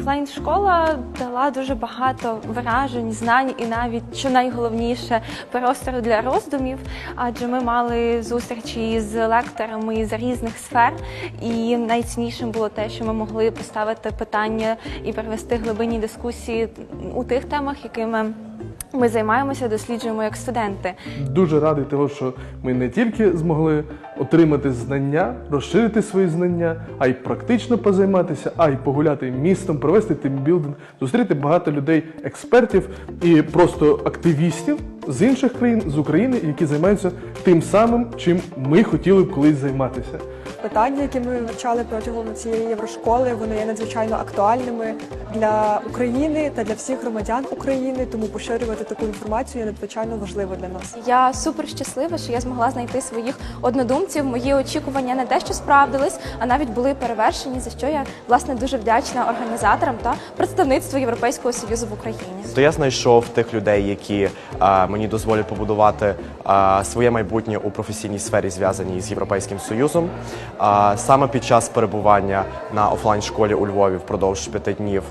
Офлайн школа дала дуже багато вражень, знань і навіть що найголовніше простору для роздумів, адже ми мали зустрічі з лекторами з різних сфер, і найціннішим було те, що ми могли поставити питання і провести глибинні дискусії у тих темах, якими ми займаємося, досліджуємо як студенти. Дуже радий того, що ми не тільки змогли отримати знання, розширити свої знання, а й практично позайматися, а й погуляти містом, провести тимбілдинг, зустріти багато людей, експертів і просто активістів з інших країн, з України, які займаються тим самим, чим ми хотіли б колись займатися. Питання, які ми вивчали протягом цієї єврошколи, вони є надзвичайно актуальними для України та для всіх громадян України. Тому поширювати таку інформацію є надзвичайно важливо для нас. Я супер щаслива, що я змогла знайти своїх однодумців. Мої очікування не те, що справдились, а навіть були перевершені, за що я власне дуже вдячна організаторам та представництву Європейського союзу в Україні. То я знайшов тих людей, які а, мені дозволять побудувати своє майбутнє у професійній сфері, зв'язаній з Європейським Союзом. Саме під час перебування на офлайн школі у Львові впродовж п'яти днів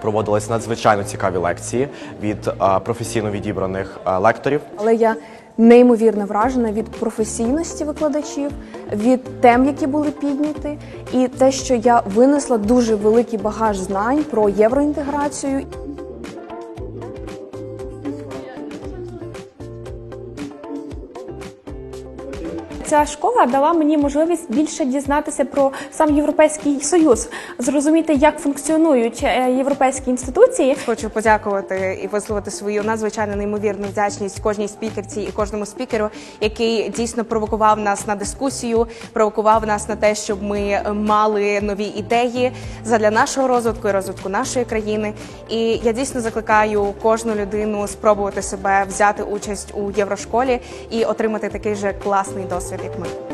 проводились надзвичайно цікаві лекції від професійно відібраних лекторів. Але я неймовірно вражена від професійності викладачів, від тем, які були підняті, і те, що я винесла дуже великий багаж знань про євроінтеграцію. Ця школа дала мені можливість більше дізнатися про сам європейський союз, зрозуміти, як функціонують е, європейські інституції, Хочу подякувати і висловити свою надзвичайно неймовірну вдячність кожній спікерці і кожному спікеру, який дійсно провокував нас на дискусію, провокував нас на те, щоб ми мали нові ідеї задля нашого розвитку і розвитку нашої країни. І я дійсно закликаю кожну людину спробувати себе взяти участь у єврошколі і отримати такий же класний досвід, як ми.